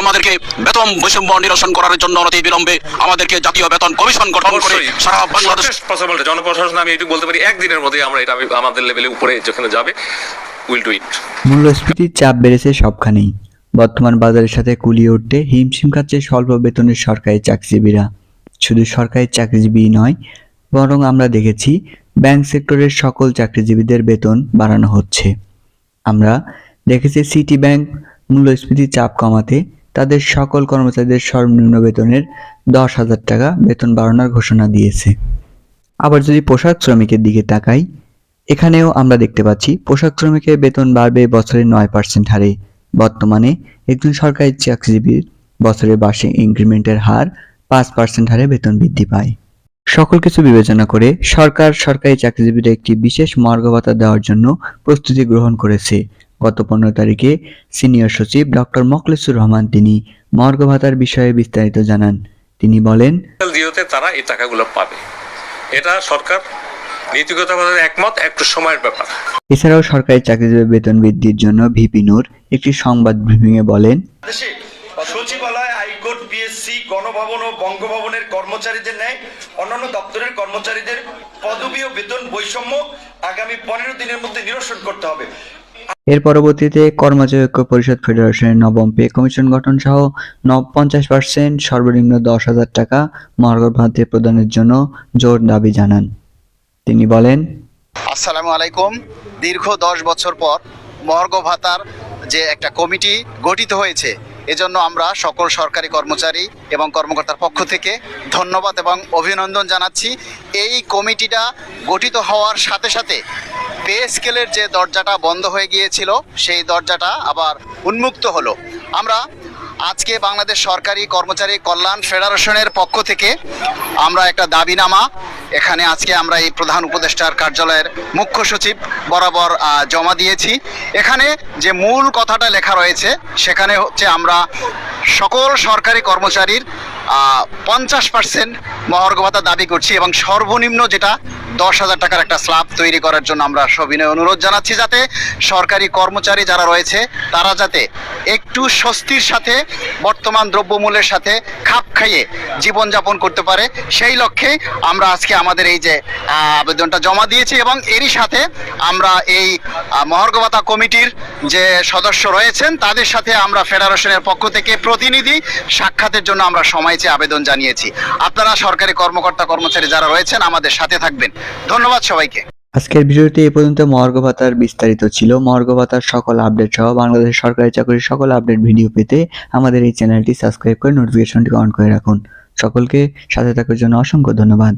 আমাদেরকে বেতন বৈষম্য নিরসন করার জন্য অনতি বিলম্বে আমাদেরকে জাতীয় বেতন কমিশন গঠন করে সারা বাংলাদেশ পসিবল জনপ্রশাসন আমি এইটুকু বলতে পারি একদিনের মধ্যে আমরা এটা আমাদের লেভেলে উপরে যেখানে যাবে উইল ডু ইট মূল্যস্ফীতির চাপ বেড়েছে সবখানেই। বর্তমান বাজারের সাথে কুলিয়ে উঠতে হিমশিম খাচ্ছে স্বল্প বেতনের সরকারি চাকরিজীবীরা। শুধু সরকারি চাকরিজীবী নয় বরং আমরা দেখেছি ব্যাংক সেক্টরের সকল চাকরিজীবীদের বেতন বাড়ানো হচ্ছে। আমরা দেখেছি সিটি ব্যাংক মূল্যস্ফীতির চাপ কমাতে তাদের সকল কর্মচারীদের সর্বনিম্ন বেতনের দশ হাজার টাকা বেতন বাড়ানোর ঘোষণা দিয়েছে। আবার যদি পোশাক শ্রমিকের দিকে তাকাই, এখানেও আমরা দেখতে পাচ্ছি পোশাক শ্রমিকের বেতন বাড়বে বছরে নয় পার্সেন্ট হারে। বর্তমানে একজন সরকারি চাকরিজীবীর বছরে বার্ষিক ইনক্রিমেন্টের হার পাঁচ পার্সেন্ট হারে বেতন বৃদ্ধি পায়। সকল কিছু বিবেচনা করে সরকার সরকারি চাকরিজীবীদের একটি বিশেষ মর্গ ভাতা দেওয়ার জন্য প্রস্তুতি গ্রহণ করেছে। গত পনেরো তারিখে সিনিয়র সচিব ডক্টর মখলেসুর রহমান তিনি মর্গ ভাতার বিষয়ে বিস্তারিত জানান। তিনি বলেন তারা এই টাকাগুলো পাবে। এটা সরকার নীতিগতভাবে একমত একটু সময়ের ব্যাপার। এছাড়াও সরকারি চাকরিজীবী বেতন বৃদ্ধির জন্য ভিপি নূর একটি সংবাদ ব্রিফিংয়ে বলেন সচিবালয় হাইকোর্ট পিএসসি গণভবন ও বঙ্গভবনের কর্মচারীদের ন্যায় অন্যান্য দপ্তরের কর্মচারীদের পদবি ও বেতন বৈষম্য আগামী পনেরো দিনের মধ্যে নিরসন করতে হবে। এর পরবর্তীতে কর্মচারী পরিষদ ফেডারেশনের নবম পে কমিশন গঠন সহ পঞ্চাশ পার্সেন্ট সর্বনিম্ন দশ হাজার টাকা মর্গ ভাতে প্রদানের জন্য জোর দাবি জানান। তিনি বলেন, আসসালামু আলাইকুম। দীর্ঘ দশ বছর পর মর্গ ভাতার যে একটা কমিটি গঠিত হয়েছে এজন্য আমরা সকল সরকারি কর্মচারী এবং কর্মকর্তার পক্ষ থেকে ধন্যবাদ এবং অভিনন্দন জানাচ্ছি। এই কমিটিটা গঠিত হওয়ার সাথে সাথে পে স্কেলের যে দরজাটা বন্ধ হয়ে গিয়েছিল, সেই দরজাটা আবার উন্মুক্ত হলো। আমরা আজকে বাংলাদেশ সরকারি কর্মচারী কল্যাণ ফেডারেশনের পক্ষ থেকে আমরা একটা দাবিনামা। এখানে আজকে আমরা এই প্রধান উপদেষ্টার কার্যালয়ের মুখ্য সচিব বরাবর জমা দিয়েছি। এখানে যে মূল কথাটা লেখা রয়েছে, সেখানে হচ্ছে আমরা সকল সরকারি কর্মচারীর পঞ্চাশ পার্সেন্ট মহর্গ ভাতা দাবি করছি এবং সর্বনিম্ন যেটা দশ হাজার টাকার একটা স্ল্যাব তৈরি করার জন্য আমরা সবিনয় অনুরোধ জানাচ্ছি যাতে সরকারি কর্মচারী যারা রয়েছে, তারা যাতে একটু স্বস্তির সাথে বর্তমান দ্রব্যমূল্যের সাথে খাপ খাইয়ে জীবনযাপন করতে পারে। সেই লক্ষ্যে আমরা আজকে আমাদের এই যে আবেদনটা জমা দিয়েছি এবং এরই সাথে আমরা এই আহ, কমিটির যে সদস্য রয়েছেন তাদের সাথে আমরা ফেডারেশনের পক্ষ থেকে প্রতিনিধি সাক্ষাতের জন্য আমরা সময় চেয়ে আবেদন জানিয়েছি। আপনারা সরকারি কর্মকর্তা কর্মচারী যারা রয়েছেন আমাদের সাথে থাকবেন। ধন্যবাদ সবাইকে। আজকের ভিডিওটি এ পর্যন্ত। মর্গ ভাতার বিস্তারিত ছিল। মর্গ ভাতার সকল আপডেট সহ বাংলাদেশ সরকারি চাকরির সকল আপডেট ভিডিও পেতে আমাদের এই চ্যানেলটি সাবস্ক্রাইব করে নোটিফিকেশনটি অন করে রাখুন। সকলকে সাথে থাকার জন্য অসংখ্য ধন্যবাদ।